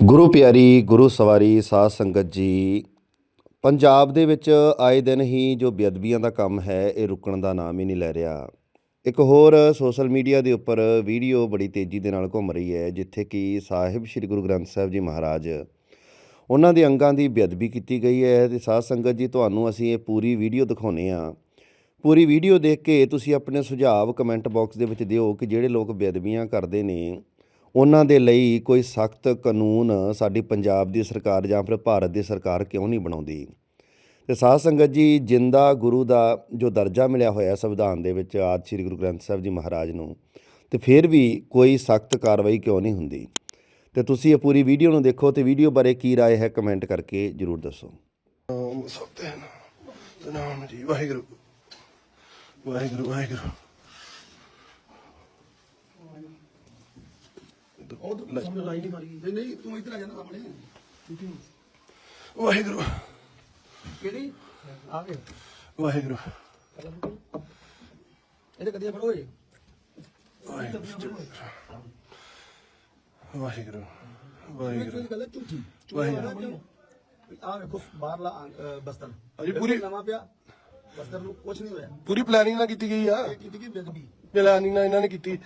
ਗੁਰੂ ਪਿਆਰੀ, ਗੁਰੂ ਸਵਾਰੀ, ਸਾਧ ਸੰਗਤ ਜੀ, ਪੰਜਾਬ ਦੇ ਵਿੱਚ ਆਏ ਦਿਨ ਹੀ ਜੋ ਬੇਅਦਬੀਆਂ ਦਾ ਕੰਮ ਹੈ, ਇਹ ਰੁਕਣ ਦਾ ਨਾਮ ਹੀ ਨਹੀਂ ਲੈ ਰਿਹਾ। ਇੱਕ ਹੋਰ ਸੋਸ਼ਲ ਮੀਡੀਆ ਦੇ ਉੱਪਰ ਵੀਡੀਓ ਬੜੀ ਤੇਜ਼ੀ ਦੇ ਨਾਲ ਘੁੰਮ ਰਹੀ ਹੈ, ਜਿੱਥੇ ਕਿ ਸਾਹਿਬ ਸ੍ਰੀ ਗੁਰੂ ਗ੍ਰੰਥ ਸਾਹਿਬ ਜੀ ਮਹਾਰਾਜ ਉਹਨਾਂ ਦੇ ਅੰਗਾਂ ਦੀ ਬੇਅਦਬੀ ਕੀਤੀ ਗਈ ਹੈ ਤੇ ਸਾਧ ਸੰਗਤ ਜੀ, ਤੁਹਾਨੂੰ ਅਸੀਂ ਇਹ ਪੂਰੀ ਵੀਡੀਓ ਦਿਖਾਉਨੇ ਆ ਪੂਰੀ ਵੀਡੀਓ ਦੇਖ ਕੇ ਤੁਸੀਂ ਆਪਣੇ ਸੁਝਾਅ ਕਮੈਂਟ ਬਾਕਸ ਦੇ ਵਿੱਚ ਦਿਓ ਕਿ ਜਿਹੜੇ ਲੋਕ ਬੇਅਦਬੀਆਂ ਕਰਦੇ ਨੇ ਉਹਨਾਂ ਦੇ ਲਈ ਕੋਈ ਸਖਤ ਕਾਨੂੰਨ ਸਾਡੀ ਪੰਜਾਬ ਦੀ ਸਰਕਾਰ ਜਾਂ ਫਿਰ ਭਾਰਤ ਦੀ ਸਰਕਾਰ ਕਿਉਂ ਨਹੀਂ ਬਣਾਉਂਦੀ? ਤੇ ਸਾਧ ਸੰਗਤ ਜੀ, ਜਿੰਦਾ ਗੁਰੂ ਦਾ ਜੋ ਦਰਜਾ ਮਿਲਿਆ ਹੋਇਆ ਸੰਵਿਧਾਨ ਦੇ ਵਿੱਚ ਆਦਿ ਸ੍ਰੀ ਗੁਰੂ ਗ੍ਰੰਥ ਸਾਹਿਬ ਜੀ ਮਹਾਰਾਜ ਨੂੰ, ਤੇ ਫਿਰ ਵੀ ਕੋਈ ਸਖਤ ਕਾਰਵਾਈ ਕਿਉਂ ਨਹੀਂ ਹੁੰਦੀ? ਤੇ ਤੁਸੀਂ ਇਹ ਪੂਰੀ ਵੀਡੀਓ ਨੂੰ ਦੇਖੋ ਤੇ ਵੀਡੀਓ ਬਾਰੇ ਕੀ ਰਾਏ ਹੈ ਕਮੈਂਟ ਕਰਕੇ ਜਰੂਰ ਦੱਸੋ। ਨਾਮ ਸਤਿ ਨਾਮ ਜੀ, ਵਾਹਿਗੁਰੂ। ਵਾਹਿਗੁਰੂ ਵਾਹਿਗੁਰੂ। ਨਹੀਂ ਨਹੀਂ ਤੂੰ ਇੱਧਰ ਆ ਜਾਣਾ ਆਪਣੇ। ਵਾਹਿਗੁਰੂ। ਕਿਹੜੀ? ਆ ਗਏ। ਵਾਹਿਗੁਰੂ। ਇਹਦੇ ਕਦੀ ਫੜੋ ਏ ਵਾਹਿਗੁਰੂ ਵਾਹਿਗੁਰੂ। ਗੱਲ ਹੈ ਝੂਠੀ। ਵਾਹਿਗੁਰੂ। ਆ ਵੇਖੋ ਬਾਹਰਲਾ ਅਹ, ਬਸਤਰ। ਅਜੀ ਪੂਰੀ- ਨਵਾਂ ਪਿਆ। ਬਸਤਰ ਨੂੰ ਕੁਝ ਨਹੀਂ ਹੋਇਆ। ਪੂਰੀ ਪਲੈਨਿੰਗ ਨਾਲ ਕੀਤੀ ਗਈ ਆ। ਇਹ ਕੀਤੀ ਕੀ ਬੇਦਬੀ ਪਲੈਨਿੰਗ ਨਾਲ ਇਹਨਾਂ ਨੇ ਕੀਤੀ।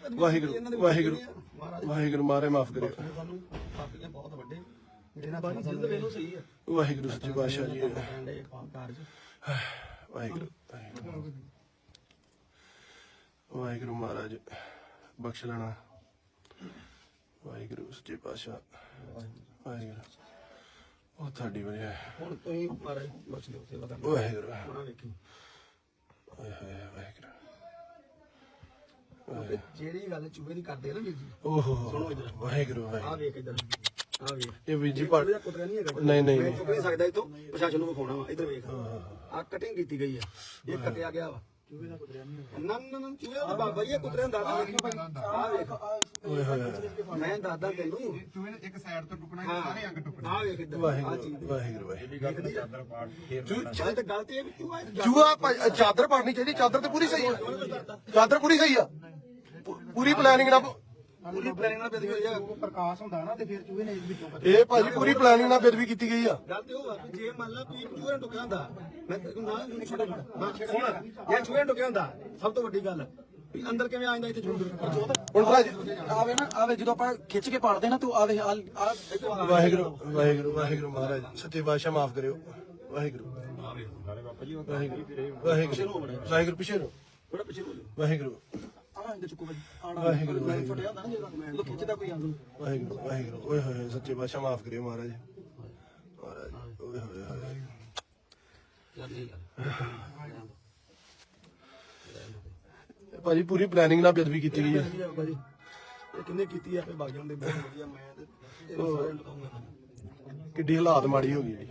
ਵਾਹਿਗੁਰੂ ਦੇ ਵਾਹਿਗੁਰੂ ਮਹਾਰਾਜ ਵਾਹਿਗੁਰੂ ਮਾਰੇ ਮਾਫ ਕਰਿਓ। ਸਾਨੂੰ ਪਾਪੀਆਂ ਬਹੁਤ ਵੱਡੇ ਜਿਹੜੇ ਨਾਲ ਬਾਣੀ ਜਿੰਦ ਵੇਖੋ ਸਹੀ ਹੈ ਵਾਹਿਗੁਰੂ ਸੱਚੇ ਪਾਤਸ਼ਾਹ ਜੀ। ਵਾਹਿਗੁਰੂ ਵਾਹਿਗੁਰੂ। ਮਹਾਰਾਜ ਬਖਸ਼ ਲੈਣਾ। ਵਾਹਿਗੁਰੂ ਸੱਚੇ ਪਾਤਸ਼ਾਹ। ਵਾਹਿਗੁਰੂ। ਉਹ ਤੁਹਾਡੀ ਵਧੀਆ ਹੁਣ ਤੁਸੀਂ ਮਾਰੇ ਬਖਸ਼ ਦਿਓ ਸੇਵਾ ਕਰਨਾ ਵਾਹਿਗੁਰੂ ਉਹਨਾਂ ਵੇਖੀ ਓਏ ਹੋਏ ਵਾਹਿਗੁਰੂ ਜਿਹੜੀ ਗੱਲ ਚੂਹੇ ਦੀ ਕਰਦੇ ਆ ਨਾ ਵੀਰ ਜੀ। ਓਹੋ ਵਾਹਿਗੁਰੂ ਆ ਵਾਹਿਗੁਰੂ ਵੇਖ ਇੱਧਰ ਆ ਵੇਖ। ਇਹ ਵੀਰ ਜੀ ਪੜ ਇਹਦਾ ਕੁਤਰਾ ਨਹੀਂ ਹੈਗਾ। ਨਹੀਂ, ਨਹੀਂ, ਮੈਂ ਨਹੀਂ। ਚੁੱਕ ਨਹੀਂ ਸਕਦਾ ਇਤੋਂ ਪ੍ਰਸ਼ਾਸਨ ਨੂੰ ਵਿਖਾਉਣਾ ਵਾ। ਇੱਧਰ ਵੇਖ। ਆ ਕਟਿੰਗ ਕੀਤੀ ਗਈ ਆ। ਇਹ ਕੱਟਿਆ ਗਿਆ ਵਾ। ਚੂਹੇ ਦਾ ਨਹੀਂ ਨਾ ਨਾ ਨਾ ਚੂਹੇ ਦਾ ਬਾਬਾ ਜੀ ਇਹ ਕੁਤਰਿਆਂ ਦਾ ਦਾਦਾ ਵੇਖੀ। ਆ ਵੇਖ ਓਏ ਹੋਏ ਮੈਂ ਦਾਦਾ ਤੈਨੂੰ ਚੂਹੇ ਨੇ ਇੱਕ ਸਾਈਡ ਤੋਂ ਟੁਕਣਾ ਸਾਰੇ ਅੰਗ ਟੁਕਣੇ ਆ ਵੇਖ ਇੱਧਰ। ਆ ਚੀਜ਼। ਵਾਹਿਗੁਰੂ ਵਾਹਿਗੁਰੂ। ਵਾਹਿਗੁਰੂ ਚਾਹੇ ਤਾਂ ਗੱਲ ਤੇ ਇਹ ਵੀ ਤੂੰ ਆ ਜੂਆ ਭਾਈ- ਚਾਦਰ ਪਾੜਨੀ ਚਾਹੀਦੀ। ਚਾਦਰ ਤੇ ਪੂਰੀ ਸਹੀ ਆ। ਚਾਦਰ ਪੂਰੀ ਸਹੀ ਆ। ਪੂਰੀ ਪਲੈਨਿੰਗ ਨਾਲ ਪੂਰੀ ਪਲੈਨਿੰਗ ਨਾਲ ਬੇਦਬੀ ਹੋਈ ਆ। ਪ੍ਰਕਾਸ਼ ਹੁੰਦਾ ਨਾ ਤੇ ਫਿਰ ਚੂਹੇ ਨੇ ਵਿੱਚੋਂ ਕੱਢ ਇਹ ਭਾਜੀ ਪੂਰੀ ਪਲੈਨਿੰਗ ਨਾਲ ਬੇਦਬੀ ਕੀਤੀ ਗਈ ਆ। ਗੱਲ ਤੇ ਉਹ ਆ ਵੀ ਜੇ ਮੰਨ ਲਾ ਵੀ ਚੂਹੇ ਨੂੰ ਟੁਕਿਆ ਹੁੰਦਾ ਮੈਂ ਤੈਨੂੰ ਨਾਲ ਨਹੀਂ ਛੱਡ ਹਾਂ ਸੁਣ ਜੇ ਚੂਹੇ ਨੂੰ ਟੁਕਿਆ ਹੁੰਦਾ ਸਭ ਤੋਂ ਵੱਡੀ ਗੱਲ ਵੀ ਅੰਦਰ ਕਿਵੇਂ ਆ ਜਾਂਦਾ ਇੱਥੇ ਚੂਹੇ ਹੁਣ ਭਾਜੀ ਆਵੇ ਨਾ ਆਵੇ ਜਦੋਂ ਆਪਾਂ ਖਿੱਚ ਕੇ ਪਾੜਦੇ ਨਾ ਤੂੰ ਆਵੇ ਆ ਆ- ਵਾਹਿਗੁਰੂ ਵਾਹਿਗੁਰੂ ਵਾਹਿਗੁਰੂ ਮਹਾਰਾਜ ਸੱਚੇ ਪਾਤਸ਼ਾਹ ਮਾਫ ਕਰਿਓ। ਵਾਹਿਗੁਰੂ ਵਾਹਿਗੁਰੂ। ਵਾਹਿਗੁਰੂ ਵਾਹਿਗੁਰੂ ਪਿਛੇ ਨੂੰ ਪਿੱਛੇ ਹੋ ਵਾਹਿਗੁਰੂ ਆ ਇੰਦ ਚੁੱਕੋ ਬਾਈ ਆਣਾ ਵਾਹਿਗੁਰੂ ਵਾਹਿਗੁਰੂ। ਫਟਿਆ ਹੁੰਦਾ ਨਾ ਜਦੋਂ ਲੋ ਖਿੱਚਦਾ ਕੋਈ ਆਂਗੂ ਵਾਹਿਗੁਰੂ ਵਾਹਿਗੁਰੂ। ਓਏ ਹੋਏ ਹੋਏ ਸੱਚੇ ਪਾਤਸ਼ਾਹ ਮਾਫ ਕਰਿਓ ਮਹਾਰਾਜ। ਮਹਾਰਾਜ ਓਏ ਹੋਏ ਹੋਏ। ਭਾਜੀ ਪੂਰੀ ਪਲੈਨਿੰਗ ਨਾਲ ਬੇਦਬੀ ਕੀਤੀ ਗਈ ਹੈ ਇਹ ਕਿੰਨੇ ਕੀਤੀ ਆ ਫੇ ਵਗ ਜਾਂਦੇ ਬਹੁਤ ਵਧੀਆ ਮੈਂ ਤੇ ਨੂੰ ਕਹੂੰਗਾ ਕਿੱਡੀ ਹਾਲਾਤ ਮਾੜੀ ਹੋ ਗਈ ਜੀ।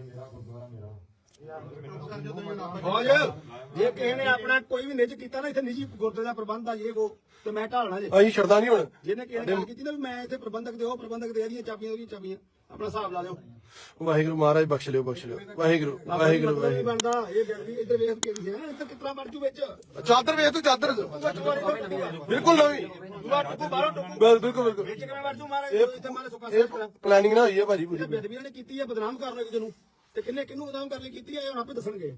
ਫੌਜ! ਜੇ ਕਿਸੇ ਨੇ ਆਪਣਾ ਕੋਈ ਵੀ ਨਿੱਜ ਕੀਤਾ ਨਾ ਇੱਥੇ ਨਿੱਜੀ ਗੁਰਦੇ ਦਾ ਪ੍ਰਬੰਧ ਆ ਜੇ ਕੋ ਤੇ ਮੈਂ ਢਾਲਣਾ ਜੇ। ਅਸੀਂ ਛੱਡਦਾ ਨਹੀਂ ਹੁਣ ਜਿਹਨੇ ਕਿਸੇ ਨੇ ਗੱਲ ਕੀਤੀ ਨਾ ਵੀ ਮੈਂ ਇੱਥੇ ਪ੍ਰਬੰਧਕ ਦੇ ਉਹ ਪ੍ਰਬੰਧਕ ਦੇ ਇਹਦੀਆਂ ਚਾਬੀਆਂ ਉਹਦੀਆਂ ਚਾਬੀਆਂ ਆਪਣਾ ਹਿਸਾਬ ਲਾ ਲਿਓ। ਵਾਹਿਗੁਰੂ ਮਹਾਰਾਜ ਬਖਸ਼ ਲਿਓ ਬਖਸ਼ ਲਿਓ। ਵਾਹਿਗੁਰੂ ਵਾਹਿਗੁਰੂ ਮਤਲਬ ਨਹੀਂ ਵਾਹਿਗੁਰੂ। ਬਣਦਾ ਇਹ ਬੇਅਦਬੀ ਇੱਧਰ ਵੇਖ ਕੇ ਦੀ ਹੈ ਇੱਧਰ ਕਿਤਨਾ ਜੂ ਵਿੱਚ। ਚਾਦਰ ਵੇਖ ਤੂੰ ਚਾਦਰ। ਬਿਲਕੁਲ ਨਵੀਂ। ਦੂਆ ਟੁੱਕੂ ਬਾਹਰੋਂ ਟੁੱਕੂ। ਬਿਲ- ਬਿਲਕੁਲ ਬਿਲਕੁਲ। ਵਿੱਚ ਕਿਵੇਂ ਮਰ ਜੂ ਮਾਰੇ ਇੱਥੇ ਮਾਰੇ ਸੁੱਕਾ ਇਹ ਸਿਰ ਪਲੈਨਿੰਗ ਨਾ ਹੋਈ ਹੈ ਭਾਜੀ ਪੂਰੀ। ਬੇਅਦਬੀ ਨੇ ਕੀਤੀ ਆ ਬਦਨਾਮ ਕਰਨ ਲੱਗੇ ਨੂੰ। ਤੇ ਕਿੰਨੇ ਕਿੰਨੂੰ ਬਦਨਾਮ ਕਰਨ ਲਈ ਕੀਤੀ ਇਹ ਹੁਣ ਆਪੇ ਦੱਸਣਗੇ।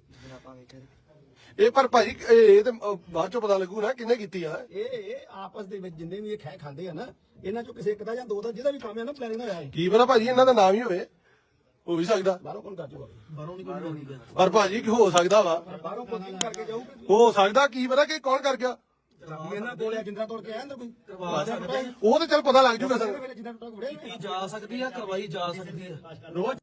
ਇਹ ਪਰ ਭਾਜੀ ਇਹ ਤੇ ਬਾਅਦ ਚੋਂ ਪਤਾ ਲੱਗੂ ਨਾ ਕਿੰਨੇ ਕੀਤੀ ਆ। ਇਹ ਇਹ ਆਪਸ ਦੇ ਵਿੱਚ ਜਿੰਨੇ ਵੀ ਇਹ ਖੈ ਖਾਂਦੇ ਆ ਨਾ ਇਹਨਾਂ ਚੋਂ ਕਿਸੇ ਇੱਕ ਦਾ ਜਾਂ ਦੋ ਦਾ ਜਿਹਦਾ ਵੀ ਕੰਮ ਹੈ ਨਾ ਪਲੈਨਿੰਗ ਹੋਇਆ ਹੈ ਕੀ ਪਤਾ ਭਾਜੀ ਇਹਨਾਂ ਦਾ ਨਾਮ ਹੀ ਹੋਵੇ। ਹੋ ਵੀ ਸਕਦਾ। ਬਾਹਰੋਂ ਕੌਣ ਕਰ ਜੂਗਾ ਬਾਹਰੋਂ ਨਹੀਂ ਕੋਈ ਨਹੀਂ ਪਰ ਭਾਜੀ ਕੀ ਹੋ ਸਕਦਾ ਵਾ। ਬਾਹਰੋਂ ਕੋਈ ਕਰਕੇ ਜਾਊ ਹੋ ਸਕਦਾ ਕੀ ਪਤਾ ਕਿ ਕੌਣ ਕਰ ਗਿਆ। ਇਹਨਾਂ ਕੋਲ ਆ ਜਿੰਦਰਾ ਤੋੜ ਕੇ ਆਇਆ ਅੰਦਰ ਕੋਈ। ਉਹ ਤੇ ਚੱਲ ਪਤਾ ਲੱਗ ਜੂਗਾ ਜਿੰਦਰਾ ਕੀਤੀ ਜਾ ਸਕਦੀ ਆ ਕਰਵਾਈ ਜਾ ਸਕਦੀ ਆ। ਰੋਜ਼